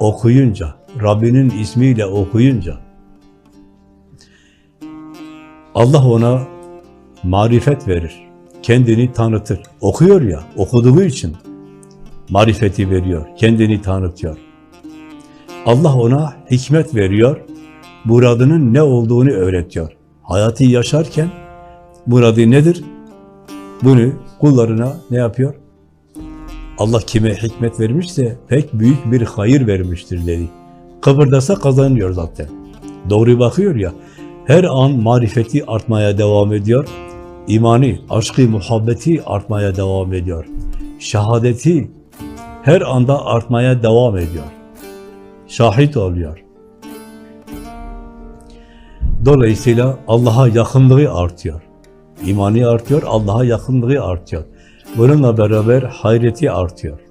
okuyunca, Rabbinin ismiyle okuyunca, Allah ona marifet verir, kendini tanıtır. Okuyor ya, okuduğu için marifeti veriyor, kendini tanıtıyor. Allah ona hikmet veriyor, muradının ne olduğunu öğretiyor. Hayatı yaşarken muradı nedir? Bunu kullarına ne yapıyor? Allah kime hikmet vermişse pek büyük bir hayır vermiştir dedi. Kıpırdasa kazanıyor zaten. Doğru bakıyor ya, her an marifeti artmaya devam ediyor. İmanı, aşkı, muhabbeti artmaya devam ediyor. Şehadeti her anda artmaya devam ediyor. Şahit oluyor. Dolayısıyla Allah'a yakınlığı artıyor. İmanı artıyor, Allah'a yakınlığı artıyor. Bununla beraber hayreti artıyor.